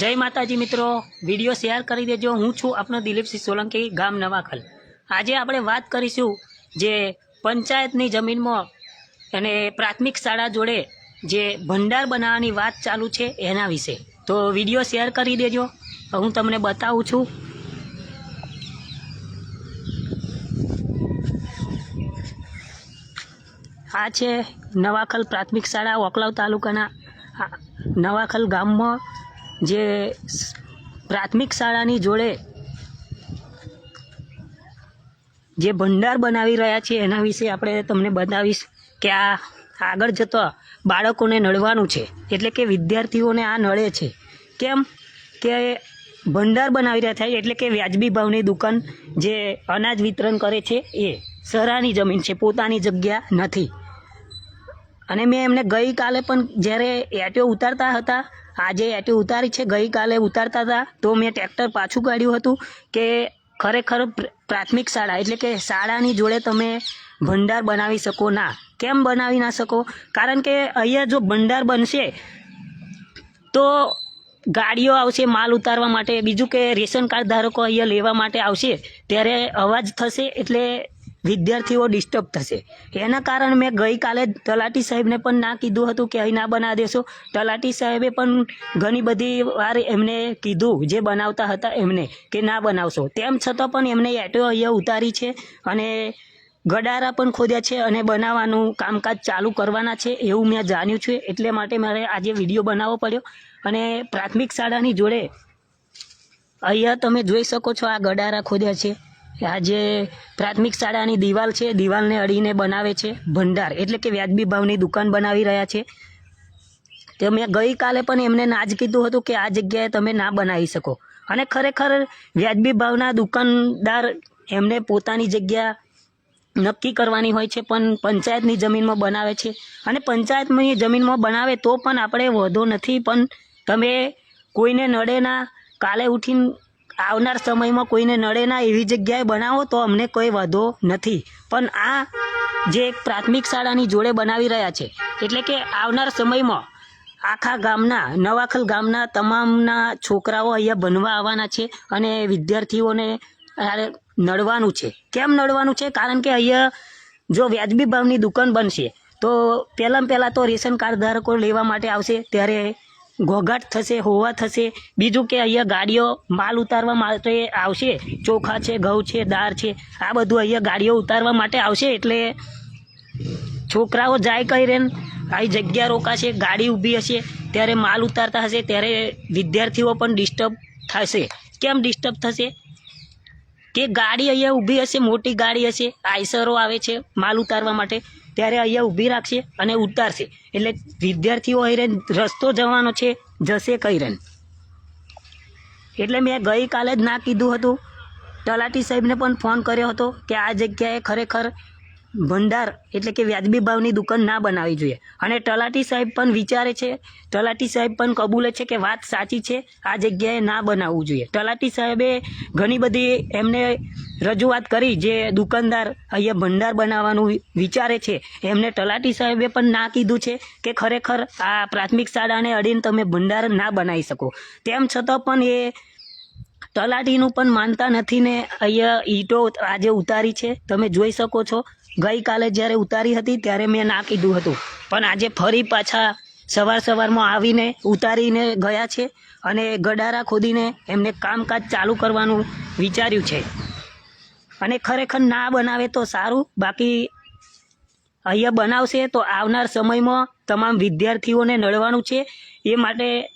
જય માતાજી મિત્રો. વીડિયો શેર કરી દેજો. હું છું આપનો દિલીપસિંહ સોલંકી, ગામ નવાખલ. આજે આપણે વાત કરીશું જે પંચાયતની જમીનમાં અને પ્રાથમિક શાળા જોડે જે ભંડાર બનાવવાની વાત ચાલુ છે એના વિશે. તો વીડિયો શેર કરી દેજો. હું તમને બતાવું છું. આ છે નવાખલ પ્રાથમિક શાળા, ઓકલાવ તાલુકાના નવાખલ ગામમાં જે પ્રાથમિક શાળાની જોડે જે ભંડાર બનાવી રહ્યા છે, એના વિશે આપણે તમને બતાવીશ કે આ આગળ જતા બાળકોને નડવાનું છે. એટલે કે વિદ્યાર્થીઓને આ નડે છે. કેમ કે ભંડાર બનાવી રહ્યા થાય એટલે કે વ્યાજબી ભાવની દુકાન જે અનાજ વિતરણ કરે છે, એ સરાની જમીન છે, પોતાની જગ્યા નથી. અને મેં એમને ગઈકાલે પણ જ્યારે એટીઓ ઉતારતા હતા આજે એટી ઉતારી છે. ગઈકાલે ઉતારતા હતા. તો મેં ટ્રેક્ટર પાછું કાઢ્યું હતું કે ખરેખર પ્રાથમિક શાળા એટલે કે શાળાની જોડે તમે ભંડાર બનાવી શકો ના. કેમ બનાવી ના શકો? કારણ કે અહીંયા જો ભંડાર બનશે તો ગાડીઓ આવશે માલ ઉતારવા માટે. બીજું કે રેશન કાર્ડ ધારકો અહીંયા લેવા માટે આવશે. ત્યારે અવાજ થશે એટલે વિદ્યાર્થીઓ ડિસ્ટર્બ થશે. એના કારણે મેં ગઈકાલે તલાટી સાહેબને પણ ના કીધું હતું કે અહીં ના બના દેશો. તલાટી સાહેબે પણ ઘણી બધી વાર એમને કીધું, જે બનાવતા હતા એમને, કે ના બનાવશો. તેમ છતાં પણ એમને એટો અહીંયા ઉતારી છે અને ગડારા પણ ખોદ્યા છે અને બનાવવાનું કામકાજ ચાલુ કરવાના છે એવું મેં જાણ્યું છે. એટલે માટે મારે આજે વીડિયો બનાવવો પડ્યો અને પ્રાથમિક શાળાની જોડે અહીંયા તમે જોઈ શકો છો આ ગડારા ખોદ્યા છે. આ જે પ્રાથમિક શાળાની દિવાલ છે, દિવાલને અડીને બનાવે છે ભંડાર. એટલે કે વ્યાજબી ભાવની દુકાન બનાવી રહ્યા છે. તે મેં ગઈકાલે પણ એમને ના જ કીધું હતું કે આ જગ્યાએ તમે ના બનાવી શકો. અને ખરેખર વ્યાજબી ભાવના દુકાનદાર એમને પોતાની જગ્યા નક્કી કરવાની હોય છે, પણ પંચાયતની જમીનમાં બનાવે છે. અને પંચાયતની જમીનમાં બનાવે તો પણ આપણે વધો નથી, પણ તમે કોઈને નડે ના કાલે ઉઠીને આવનાર સમયમાં કોઈને નડે ના એવી જગ્યાએ બનાવો તો અમને કોઈ વાંધો નથી. પણ આ જે એક પ્રાથમિક શાળાની જોડે બનાવી રહ્યા છે, એટલે કે આવનાર સમયમાં આખા ગામના, નવાખલ ગામના તમામના છોકરાઓ અહીંયા બનવા આવવાના છે અને વિદ્યાર્થીઓને નડવાનું છે. કેમ નડવાનું છે? કારણ કે અહીંયા જો વ્યાજબી ભાવની દુકાન બનશે, તો પહેલાં પહેલાં તો રેશન કાર્ડ ધારકો લેવા માટે આવશે, ત્યારે ઘોઘાટ થશે, હોવા થશે. બીજું કે અહીંયા ગાડીઓ માલ ઉતારવા માટે આવશે. ચોખા છે, ઘઉં છે, દાળ છે. આ બધું અહીંયા ગાડીઓ ઉતારવા માટે આવશે એટલે છોકરાઓ જાય કઈ રેન? આવી જગ્યા રોકાશે, ગાડી ઊભી હશે. ત્યારે માલ ઉતારતા હશે, ત્યારે વિદ્યાર્થીઓ પણ ડિસ્ટર્બ થશે. કેમ ડિસ્ટર્બ થશે? કે ગાડી અહીંયા ઊભી હશે, મોટી ગાડી હશે, આઈસરો આવે છે, માલ ઉતારવા માટે, ત્યારે અહીંયા ઊભી રાખશે અને ઉતારશે. એટલે વિદ્યાર્થીઓ અહીં રસ્તો જવાનો છે, જશે કઈ રેન એટલે મેં ગઈકાલે જ ના કીધું હતું. તલાટી સાહેબને પણ ફોન કર્યો હતો કે આ જગ્યાએ ખરેખર ભંડાર એટલે કે વ્યાજબી ભાવની દુકાન ના બનાવવી જોઈએ. અને તલાટી સાહેબ પણ વિચારે છે, તલાટી સાહેબ પણ કબૂલે છે કે વાત સાચી છે, આ જગ્યાએ ના બનાવવું જોઈએ. તલાટી સાહેબે ઘણી બધી એમને રજૂઆત કરી જે દુકાનદાર અહીંયા ભંડાર બનાવવાનું વિચારે છે. એમને તલાટી સાહેબે પણ ના કીધું છે કે ખરેખર આ પ્રાથમિક શાળાને અડીને તમે ભંડાર ના બનાવી શકો. તેમ છતાં પણ એ તલાટીનું પણ માનતા નથી ને અહીંયા ઈંટો આજે ઉતારી છે. તમે જોઈ શકો છો. ગઈકાલે જ્યારે ઉતારી હતી ત્યારે મેં ના કીધું હતું. પણ આજે ફરી પાછા સવાર સવારમાં આવીને ઉતારીને ગયા છે અને ગડારા ખોદીને એમને કામકાજ ચાલુ કરવાનું વિચાર્યું છે. અને ખરેખર ના બનાવે તો સારું, બાકી અહીંયા બનાવશે તો આવનાર સમયમાં તમામ વિદ્યાર્થીઓને નડવાનું છે. એ માટે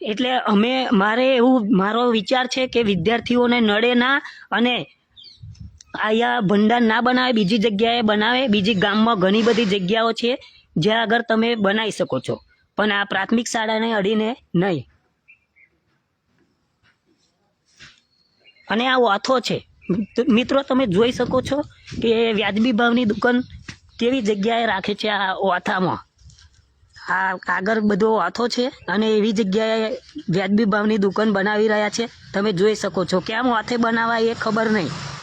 એટલે અમે, મારે એવું, મારો વિચાર છે કે વિદ્યાર્થીઓને નડે ના અને અહીંયા ભંડાર ના બનાવે, બીજી જગ્યાએ બનાવે. બીજી ગામમાં ઘણી બધી જગ્યાઓ છે જ્યાં આગળ તમે બનાવી શકો છો. પણ આ પ્રાથમિક શાળાને અડીને નહીં. અને આ વાથો છે. મિત્રો, તમે જોઈ શકો છો કે વ્યાજબી ભાવની દુકાન કેવી જગ્યાએ રાખે છે આ વાથામાં. આ આગળ બધો વાથો છે અને એવી જગ્યાએ વ્યાજબી ભાવની દુકાન બનાવી રહ્યા છે. તમે જોઈ શકો છો. કેમ વાથે બનાવાય એ ખબર નહીં.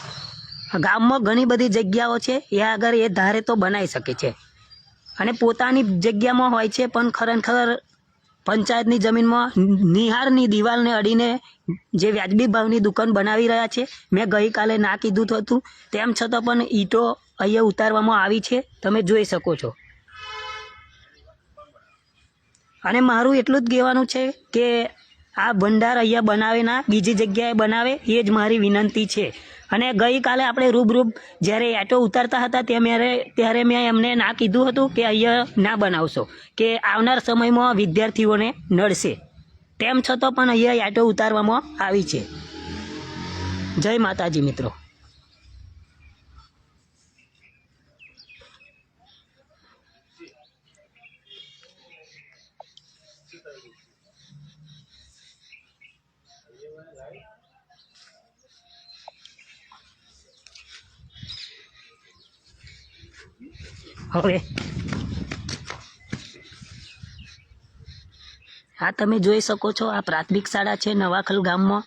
ગામમાં ઘણી બધી જગ્યાઓ છે, એ આગળ એ ધારે તો બનાવી શકે છે. અને પોતાની જગ્યામાં હોય છે, પણ ખરેખર પંચાયતની જમીનમાં નિહારની દિવાલને અડીને જે વ્યાજબી ભાવની દુકાન બનાવી રહ્યા છે, મેં ગઈકાલે ના કીધું હતું, તેમ છતાં પણ ઈંટો અહીંયા ઉતારવામાં આવી છે, તમે જોઈ શકો છો. અને મારું એટલું જ કહેવાનું છે કે આ ભંડાર અહીંયા બનાવે ના બીજી જગ્યાએ બનાવે, એ જ મારી વિનંતી છે. અને ગઈકાલે આપણે રૂબરૂબ જ્યારે એટો ઉતારતા હતા તે મેરે ત્યારે મેં એમને ના કીધું હતું કે અહીંયા ના બનાવશો, કે આવનાર સમયમાં વિદ્યાર્થીઓને નડશે. તેમ છતાં પણ અહીંયા એટો ઉતારવામાં આવી છે. જય માતાજી મિત્રો. હવે. આ તમે જોઈ શકો છો, આ પ્રાથમિક શાળા છે નવાખલ ગામમાં.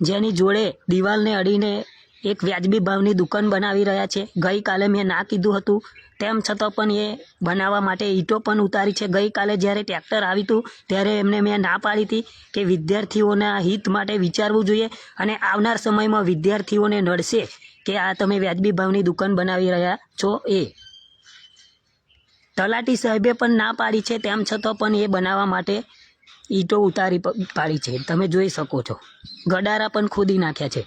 જેની જોડે દિવાલને અડીને એક વ્યાજબી ભાવની દુકાન બનાવી રહ્યા છે. ગઈકાલે મેં ના કીધું હતું, તેમ છતાં પણ એ બનાવવા માટે ઈંટો પણ ઉતારી છે. ગઈકાલે જ્યારે ટ્રેક્ટર આવ્યું હતું, ત્યારે એમને મેં ના પાડી હતી કે વિદ્યાર્થીઓના હિત માટે વિચારવું જોઈએ અને આવનાર સમયમાં વિદ્યાર્થીઓને નડશે કે આ તમે વ્યાજબી ભાવની દુકાન બનાવી રહ્યા છો એ. તલાટી સાહેબે પણ ના પાડી છે, તેમ છતાં પણ એ બનાવવા માટે ઈંટો ઉતારી પાડી છે. તમે જોઈ શકો છો. ગડારા પણ ખોદી નાખ્યા છે.